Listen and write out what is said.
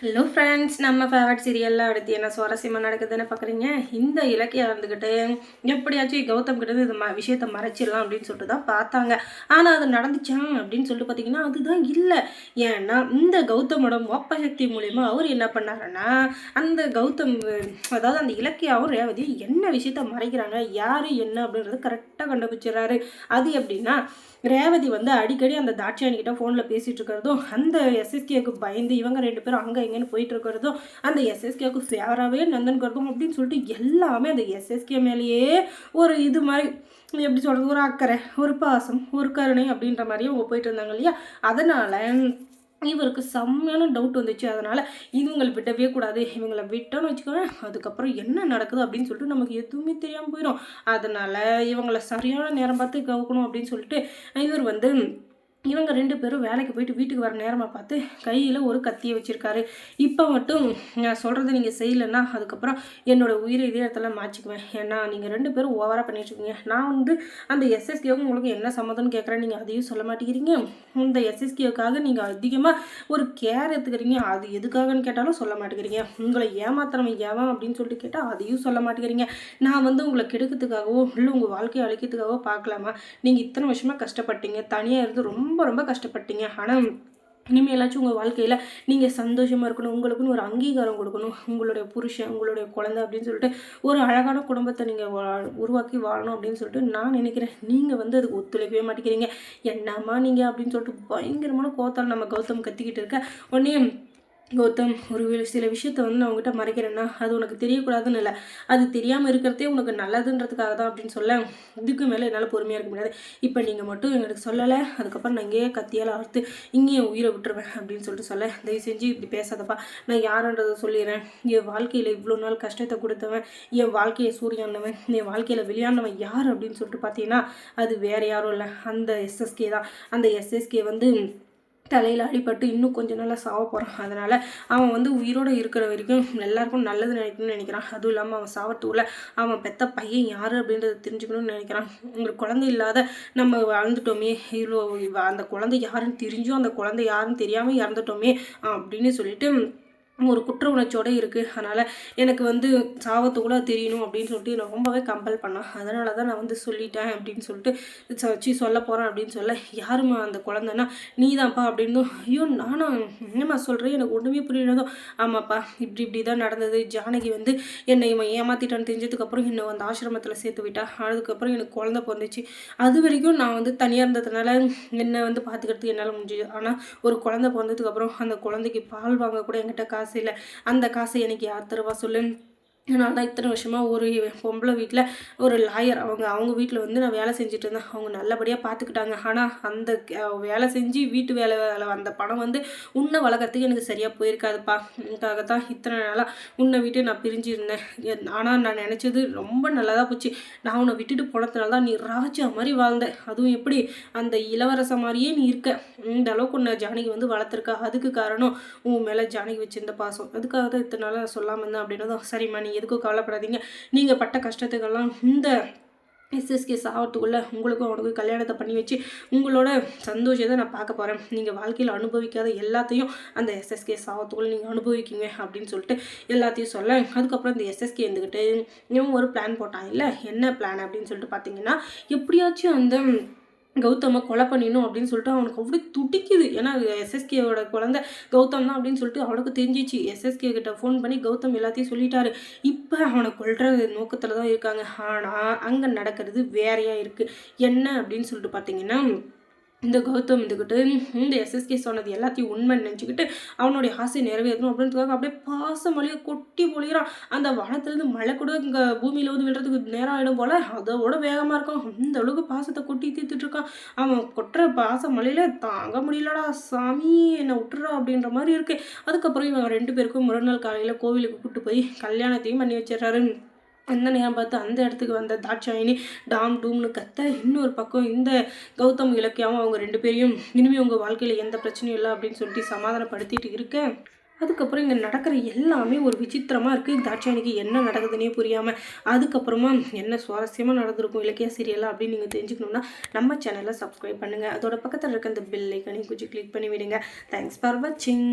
Hello friends நம்ம favourite சீரியலில் அடுத்து என்ன சுவாரஸ்யமாக நடக்குதுன்னு பார்க்குறீங்க இந்த இலக்கியம் இருந்துக்கிட்டு எப்படியாச்சும் கௌதம் கிட்ட இது ம விஷயத்தை மறைச்சிடலாம் அப்படின்னு சொல்லிட்டு தான் பார்த்தாங்க. ஆனால் அது நடந்துச்சான் அப்படின்னு சொல்லிட்டு பார்த்தீங்கன்னா அதுதான் இல்லை. ஏன்னா இந்த கௌதமோட மோப்ப சக்தி மூலிமா அவர் என்ன பண்ணாருன்னா அந்த கௌதம் அதாவது அந்த இலக்கியாவும் ரேவதியும் என்ன விஷயத்த மறைக்கிறாங்க யார் என்ன அப்படின்றது கரெக்டாக கண்டுபிடிச்சிடறாரு. அது எப்படின்னா ரேவதி வந்து அடிக்கடி அந்த தாட்சியானிக்கிட்ட ஃபோனில் பேசிகிட்டு இருக்கிறதும் அந்த எஸ்எஸ்கேக்கு பயந்து இவங்க ரெண்டு பேரும் அங்கே எங்கேன்னு போயிட்டு இருக்கிறதும் அந்த எஸ்எஸ்கேக்கு ஃபேவராகவே நந்தன்கிறதும் அப்படின்னு சொல்லிட்டு எல்லாமே அந்த எஸ்எஸ்கே மேலேயே ஒரு இது மாதிரி எப்படி சொல்கிறது ஒரு அக்கறை ஒரு பாசம் ஒரு கருணை அப்படின்ற மாதிரியே அவங்க போயிட்டு இருந்தாங்க இல்லையா? அதனால் இவருக்கு செம்மையான டவுட் வந்துச்சு. அதனால் இவங்களை விடவே கூடாது. இவங்களை விட்டோன்னு வச்சுக்கோங்க. அதுக்கப்புறம் என்ன நடக்குது அப்படின்னு சொல்லிட்டு நமக்கு எதுவுமே தெரியாமல் போயிடும் அதனால் இவங்களை சரியான நேரம் பார்த்து கவுக்கணும் அப்படின்னு சொல்லிட்டு இவர் வந்து இவங்க ரெண்டு பேரும் வேலைக்கு போயிட்டு வீட்டுக்கு வர நேரமாக பார்த்து கையில் ஒரு கத்தியை வச்சுருக்காரு. இப்போ மட்டும் நான் சொல்கிறத நீங்கள் செய்யலைன்னா அதுக்கப்புறம் என்னோடய உயிரை இதே இடத்துல மாச்சிக்குவேன் ஏன்னா நீங்கள் ரெண்டு பேரும் ஓவராக பண்ணிட்டுருக்கீங்க நான் வந்து அந்த எஸ்எஸ்கேவுக்கு உங்களுக்கு என்ன சம்மதம்னு கேட்குறேன். நீங்கள் அதையும் சொல்ல மாட்டேங்கிறீங்க. இந்த எஸ்எஸ்கேவுக்காக நீங்கள் அதிகமாக ஒரு கேர் எடுத்துக்கிறீங்க. அது எதுக்காகன்னு கேட்டாலும் சொல்ல மாட்டேங்கிறீங்க. உங்களை ஏமாத்திரம் ஏவன் அப்படின்னு சொல்லிட்டு கேட்டால் அதையும் சொல்ல மாட்டேங்கிறீங்க. நான் வந்து உங்களை கெடுக்கிறதுக்காகவோ இல்லை உங்கள் வாழ்க்கையை அழிக்கிறதுக்காகவோ பார்க்கலாமா? நீங்கள் இத்தனை வருஷமாக கஷ்டப்பட்டீங்க. தனியாக இருந்து ரொம்ப ரொம்ப ரொம்ப கஷ்டப்பட்டீங்க. ஆனால் இனிமேலாச்சும் உங்கள் வாழ்க்கையில் நீங்கள் சந்தோஷமாக இருக்கணும் உங்களுக்குன்னு ஒரு அங்கீகாரம் கொடுக்கணும் உங்களுடைய புருஷன் உங்களுடைய குழந்தை அப்படின்னு சொல்லிட்டு ஒரு அழகான குடும்பத்தை நீங்கள் வா உருவாக்கி வாழணும் அப்படின்னு சொல்லிட்டு நான் நினைக்கிறேன். நீங்கள் வந்து அதுக்கு ஒத்துழைக்கவே மாட்டேங்கிறீங்க. என்னம்மா நீங்கள் அப்படின்னு சொல்லிட்டு பயங்கரமான கோத்தால் நம்ம கௌதம் கத்திக்கிட்டு இருக்க. உடனே கௌதம் ஒரு சில விஷயத்த வந்து நான் உங்ககிட்ட மறைக்கிறேன்னா அது உனக்கு தெரியக்கூடாதுன்னு இல்லை. அது தெரியாமல் இருக்கிறதே உனக்கு நல்லதுன்றதுக்காக தான் அப்படின்னு சொல்ல இதுக்கு மேலே என்னால் பொறுமையாக இருக்க முடியாது. இப்போ நீங்கள் மட்டும் எங்களுக்கு சொல்லலை அதுக்கப்புறம் நான் இங்கேயே கத்தியால் அறுத்து இங்கேயே உயிரை விட்டுருவேன் அப்படின்னு சொல்லிட்டு சொல்ல தயவு செஞ்சு இப்படி பேசாதப்பா. நான் யாருன்றதை சொல்லிடுறேன். என் வாழ்க்கையில் இவ்வளோ நாள் கஷ்டத்தை கொடுத்தவன் என் வாழ்க்கையை சூரியானவன் என் வாழ்க்கையில் விளையாண்டவன் யார் அப்படின்னு சொல்லிட்டு பார்த்தீங்கன்னா அது வேறு யாரும் இல்லை. அந்த எஸ்எஸ்கே தான். அந்த எஸ்எஸ்கே வந்து தலையில் அடிபட்டு இன்னும் கொஞ்சம் நாளாக சாவ போகிறான் அதனால் அவன் வந்து உயிரோடு இருக்கிற வரைக்கும் எல்லாருக்கும் நல்லது நினைக்கணும்னு நினைக்கிறான். அதுவும் இல்லாமல் அவன் சாவத்தூரில் அவன் பெத்த பையன் யார் அப்படின்றத தெரிஞ்சுக்கணும்னு நினைக்கிறான். உங்களுக்கு குழந்தை இல்லாத நம்ம வாழ்ந்துட்டோமே இவ்வளோ அந்த குழந்தை யாருன்னு தெரிஞ்சும் அந்த குழந்தை யாருன்னு தெரியாமல் இறந்துட்டோமே அப்படின்னு சொல்லிட்டு ஒரு குற்ற உணர்ச்சியோடு இருக்குது அதனால் எனக்கு வந்து சாவத்து கூட தெரியணும் அப்படின்னு சொல்லிட்டு நான் ரொம்பவே கம்பல் பண்ணேன் அதனால தான் நான் வந்து சொல்லிட்டேன் அப்படின்னு சொல்லிட்டு வச்சு சொல்ல போகிறேன் அப்படின்னு சொல்ல யாருமா அந்த குழந்தைன்னா? நீ தான்ப்பா அப்படின்னு ஐயோ நானும் என்னம்மா சொல்கிறேன் எனக்கு ஒன்றுமே புரியலதோ ஆமாப்பா இப்படி இப்படி தான் நடந்தது. ஜானகி வந்து என்னை இவன் ஏமாத்திட்டான்னு தெரிஞ்சதுக்கப்புறம் என்னை வந்து ஆசிரமத்தில் சேர்த்து விட்டா. அதுக்கப்புறம் எனக்கு குழந்தை பிறந்துச்சு. அது வரைக்கும் நான் வந்து தனியாக இருந்ததுனால என்னை வந்து பார்த்துக்கிறதுக்கு என்னால் முடிஞ்சுது. ஆனால் ஒரு குழந்தை பிறந்ததுக்கப்புறம் அந்த குழந்தைக்கு பால் வாங்க கூட என்கிட்ட காசு காசு இல்லை அந்த காசை எனக்கு யார் தருவா சொல்லுன்னு நான் தான் இத்தனை வருஷமாக ஒரு பொம்பளை வீட்டில் ஒரு லாயர் அவங்க அவங்க வீட்டில் வந்து நான் வேலை செஞ்சுட்டு இருந்தேன். அவங்க நல்லபடியாக பார்த்துக்கிட்டாங்க ஆனால் அந்த வேலை செஞ்சு வீட்டு வேலை வேலை வந்த பணம் வந்து உன்னை வளர்க்குறதுக்கு எனக்கு சரியாக போயிருக்காதுப்பா. அதுக்காக தான் இத்தனை நாளாக உன்னை விட்டு நான் பிரிஞ்சு இருந்தேன் ஆனால் நான் நினச்சது ரொம்ப நல்லதாக போச்சு. நான் உன்னை விட்டுட்டு போனதுனால தான் நீ ராஜா மாதிரி வாழ்ந்தேன் அதுவும் எப்படி? அந்த இளவரச மாதிரியே நீ இருக்க. இந்த அளவுக்கு உன்னை ஜானகி வந்து வளர்த்துருக்கா. அதுக்கு காரணம் உன் மேலே ஜானகி வச்சிருந்த பாசம். அதுக்காக தான் இத்தனை நாளாக சொல்லாமல் இருந்தேன் அப்படின்னதும் சரிம்மா நீ எதுக்கும் கவலைப்படாதீங்க. நீங்கள் பட்ட கஷ்டத்துக்கெல்லாம் இந்த எஸ்எஸ்கே சாவத்துக்குள்ளே உங்களுக்கும் அவனுக்கும் கல்யாணத்தை பண்ணி வச்சு உங்களோட சந்தோஷத்தை நான் பார்க்க போகிறேன் நீங்கள் வாழ்க்கையில் அனுபவிக்காத எல்லாத்தையும் அந்த எஸ்எஸ்கே சாவத்துக்குள்ளே நீங்கள் அனுபவிக்கிங்க அப்படின்னு சொல்லிட்டு எல்லாத்தையும் சொல்ல. அதுக்கப்புறம் இந்த எஸ்எஸ்கே இருந்துக்கிட்டு இவன் ஒரு பிளான் போட்டான். இல்லை என்ன பிளான் அப்படின்னு சொல்லிட்டு பார்த்தீங்கன்னா எப்படியாச்சும் அந்த கௌதமை கொலை பண்ணிடணும் அப்படின்னு சொல்லிட்டு அவனுக்கு அப்படி துடிக்குது. ஏன்னா எஸ்எஸ்கேவோட குழந்தை கௌதம் தான் அப்படின்னு சொல்லிட்டு அவனுக்கு தெரிஞ்சிச்சு. எஸ்எஸ்கே கிட்ட ஃபோன் பண்ணி கௌதம் எல்லாத்தையும் சொல்லிட்டாரு. இப்போ அவனை கொல்ற நோக்கத்தில் தான் இருக்காங்க. ஆனால் அங்கே நடக்கிறது வேறையாக இருக்குது என்ன அப்படின்னு சொல்லிட்டு பார்த்தீங்கன்னா இந்த கௌதம் இதுக்கிட்டு இந்த எஸ்எஸ்கே சொன்னது எல்லாத்தையும் உண்மை நினச்சிக்கிட்டு அவனுடைய ஆசை நிறைவேற்றணும் அப்படின்றதுக்காக அப்படியே பாச மொழியை கொட்டி பொழிகிறான் அந்த வானத்துலேருந்து மழை கூட இங்கே பூமியில் வந்து விழுறதுக்கு நேரம் ஆகிடும் போல். அதோட வேகமாக இருக்கும் அந்த அளவுக்கு பாசத்தை கொட்டி தீர்த்துட்ருக்கான் அவன் கொட்டுற பாச மொழியில் தாங்க முடியலடா சாமி என்னை விட்டுறா அப்படின்ற மாதிரி இருக்குது அதுக்கப்புறம் இவன் ரெண்டு பேருக்கும் மறுநாள் காலையில் கோவிலுக்கு கூப்பிட்டு போய் கல்யாணத்தையும் பண்ணி வச்சிடுறாரு. அந்த நேரம் பார்த்து அந்த இடத்துக்கு வந்த தாட்சாயினி டாம் டூம்னு கத்த இன்னொரு பக்கம் இந்த கௌதம் இலக்கியாவும் அவங்க ரெண்டு பேரையும் இனிமேல் உங்கள் வாழ்க்கையில் எந்த பிரச்சனையும் இல்லை அப்படின்னு சொல்லிட்டு சமாதானப்படுத்திட்டு இருக்க. அதுக்கப்புறம் இங்கே நடக்கிற எல்லாமே ஒரு விசித்திரமாக இருக்குது தாட்சாயணிக்கு என்ன நடக்குதுன்னே புரியாமல் அதுக்கப்புறமா என்ன சுவாரஸ்யமாக நடந்திருக்கும் இலக்கிய சீரியலாக அப்படின்னு நீங்கள் தெரிஞ்சுக்கணுன்னா நம்ம சேனலை சப்ஸ்கிரைப் பண்ணுங்கள் அதோட பக்கத்தில் இருக்க அந்த பெல் ஐக்கனையும் கொஞ்சம் கிளிக் பண்ணி விடுங்க தேங்க்ஸ் ஃபார் வாட்சிங்